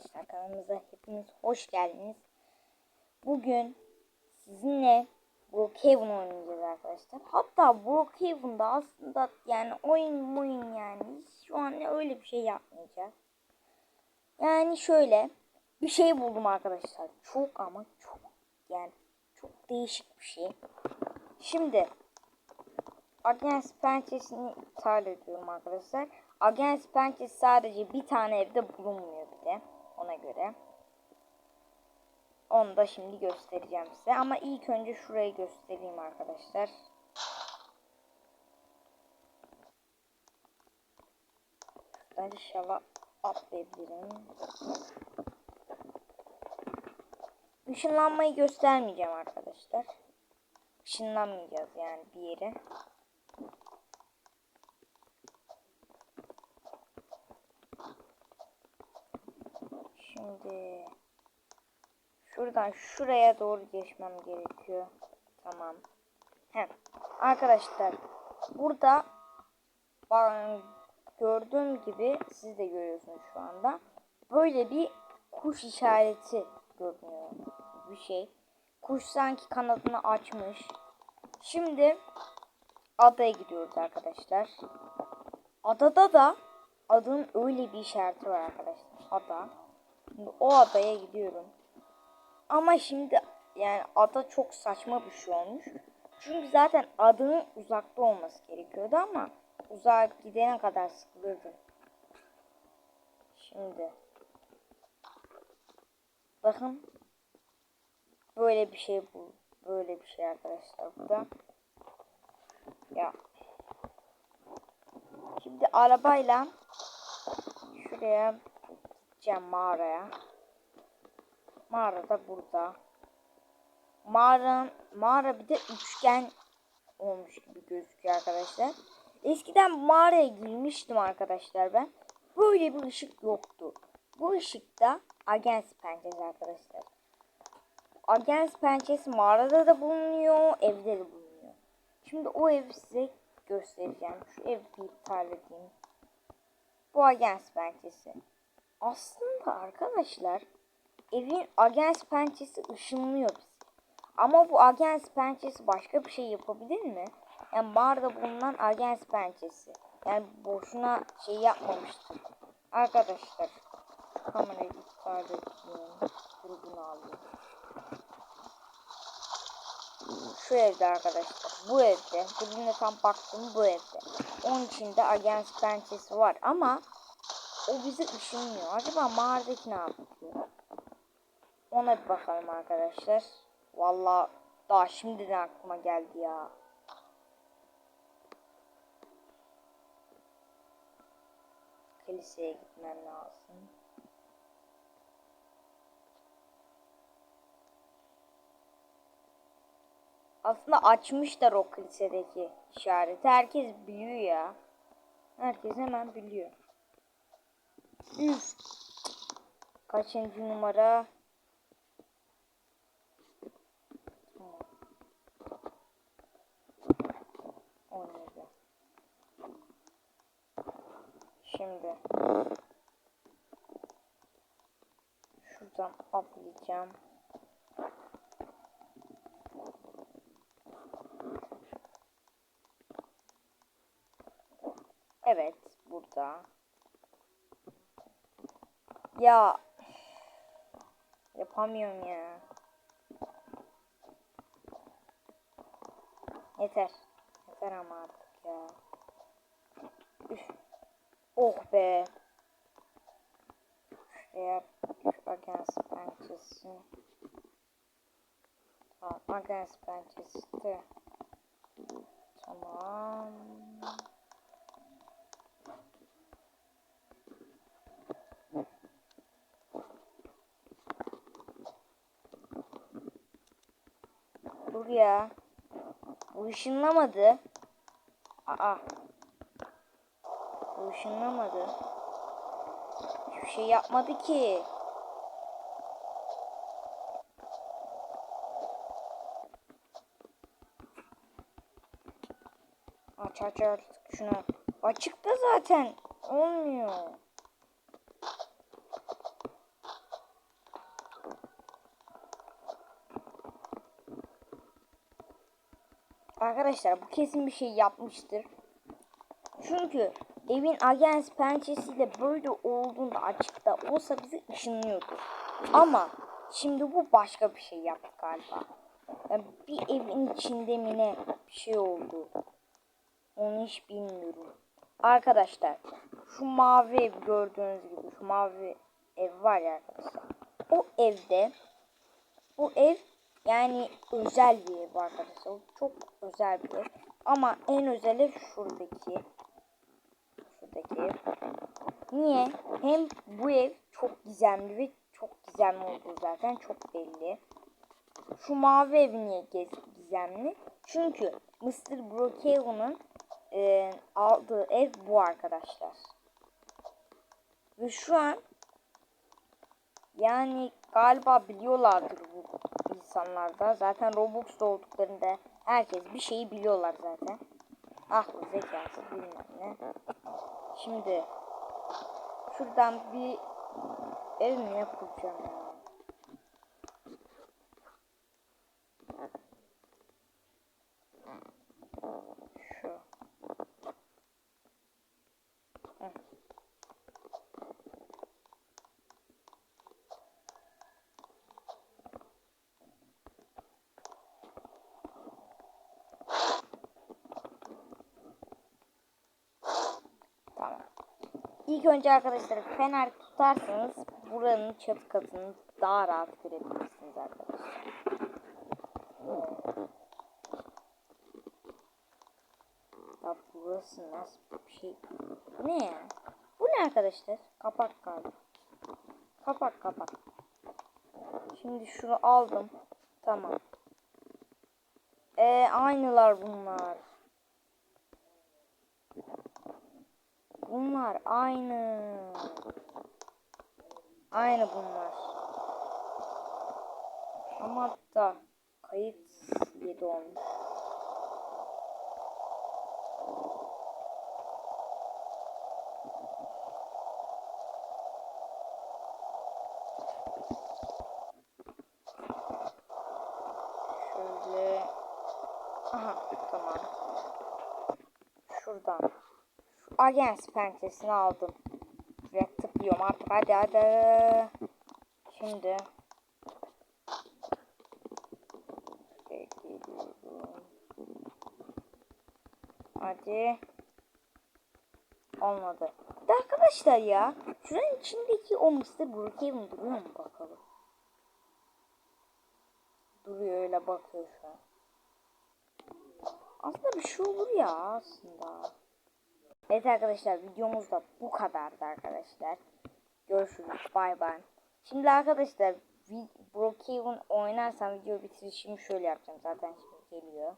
arkadaşlar kanalımıza hepiniz hoş geldiniz. Bugün sizinle Brookhaven oynayacağız arkadaşlar. Hatta Brookhaven'da aslında yani oyun oyun yani şu an öyle bir şey yapmayacağız. Yani şöyle bir şey buldum arkadaşlar. Çok ama çok yani çok değişik bir şey. Şimdi Agents pençesini iptal ediyorum arkadaşlar. Agents pençesi sadece bir tane evde bulunmuyor bir de ona göre. Onu da şimdi göstereceğim size. Ama ilk önce şurayı göstereyim arkadaşlar. Şuradan inşallah atlayabilirim. Işınlanmayı göstermeyeceğim arkadaşlar. Işınlanmayacağız yani bir yere. Şimdi şuradan şuraya doğru geçmem gerekiyor. Tamam. He. Arkadaşlar burada gördüğüm gibi siz de görüyorsunuz şu anda. Böyle bir kuş işareti görünüyor. Bir şey. Kuş sanki kanadını açmış. Şimdi adaya gidiyoruz arkadaşlar. Adada da adın öyle bir işareti var arkadaşlar. Ada. Şimdi o adaya gidiyorum. Ama şimdi yani ada çok saçma bir şey olmuş. Çünkü zaten adının uzakta olması gerekiyordu ama uzağa gidene kadar sıkılırdım. Şimdi bakın böyle bir şey bu. Böyle bir şey arkadaşlar burada. Ya. Şimdi arabayla şuraya gideceğim mağaraya. Mağara da burada. Mağara, mağara bir de üçgen olmuş gibi gözüküyor arkadaşlar. Eskiden mağaraya girmiştim arkadaşlar ben. Böyle bir ışık yoktu. Bu ışıkta Agens pençesi arkadaşlar. Agens pençesi mağarada da bulunuyor, evde de bulunuyor. Şimdi o evi size göstereceğim. Şu evi iptal edeyim. Bu Agens pençesi. Aslında arkadaşlar evin Agens pençesi ışınlıyor bizi. Ama bu Agens pençesi başka bir şey yapabilir mi? Yani mağarada bulunan Agens pençesi. Yani boşuna şey yapmamıştır. Arkadaşlar kamerayı iptal edeyim. Grubunu alayım. Şu evde arkadaşlar. Bu evde. Bugün tam baktım bu evde. Onun içinde Agens pençesi var ama o bizi ışınlıyor. Acaba mağaradaki ne yapıyor? Ona bir bakalım arkadaşlar. Vallahi daha şimdiden aklıma geldi ya. Kiliseye gitmem lazım. Aslında açmışlar o kilisedeki işareti. Herkes biliyor ya. Herkes hemen biliyor. Üf. Kaçıncı numara? Şimdi şuradan atlayacağım. Evet, burada. Ya yapamıyorum ya. Yeter. Yeter ama artık ya. Üf. Oh be. Şu agans pençesi. Tamam agans pençesi de. Tamam. Dur ya. Bu ışınlamadı. Aa. Bu ışınlamadı. Hiçbir şey yapmadı ki. Aç aç artık şunu. Açıkta zaten. Olmuyor. Arkadaşlar bu kesin bir şey yapmıştır. Çünkü evin agents pençesiyle böyle olduğunda açıkta olsa bizi ışınlıyordu. Ama şimdi bu başka bir şey yaptı galiba. Yani bir evin içinde mi ne bir şey oldu. Onu hiç bilmiyorum. Arkadaşlar şu mavi ev gördüğünüz gibi şu mavi ev var ya arkadaşlar. O evde bu ev yani özel bir ev arkadaşlar. Çok özel bir ev. Ama en özel ev şuradaki. Şuradaki ev. Niye? Hem bu ev çok gizemli ve çok gizemli olduğu zaten çok belli. Şu mavi ev niye gizemli? Çünkü Mr. Brookhaven'ın e, aldığı ev bu arkadaşlar. Ve şu an yani galiba biliyorlardır bu insanlarda. Zaten Robux'ta olduklarında herkes bir şeyi biliyorlar zaten. Aklı zekası bilmem ne. Şimdi şuradan bir ev mi ne kuracağım ya? Şu. Hı. Tamam. İlk önce arkadaşlar fener tutarsanız buranın çatı katını daha rahat görebilirsiniz arkadaşlar. Ya burası nasıl bir şey? Ne ya? Bu ne arkadaşlar? Kapak galiba. Kapak kapak. Şimdi şunu aldım. Tamam. Ee, aynılar bunlar. Bunlar aynı. Aynı bunlar. Ama da kayıt 7 olmuş. Şöyle. Aha tamam. Şuradan. Agents pençesini aldım. Şuraya tıklıyorum artık hadi hadi. Şimdi. Hadi. Olmadı. De arkadaşlar ya. Şuranın içindeki o Mr. Brookhaven duruyor mu bakalım. Duruyor öyle bakıyor şu an. Aslında bir şey olur ya aslında. Evet arkadaşlar videomuz da bu kadardı arkadaşlar. Görüşürüz. Bay bay. Şimdi arkadaşlar Brookhaven oynarsam video bitirişimi şöyle yapacağım. Zaten şimdi geliyor.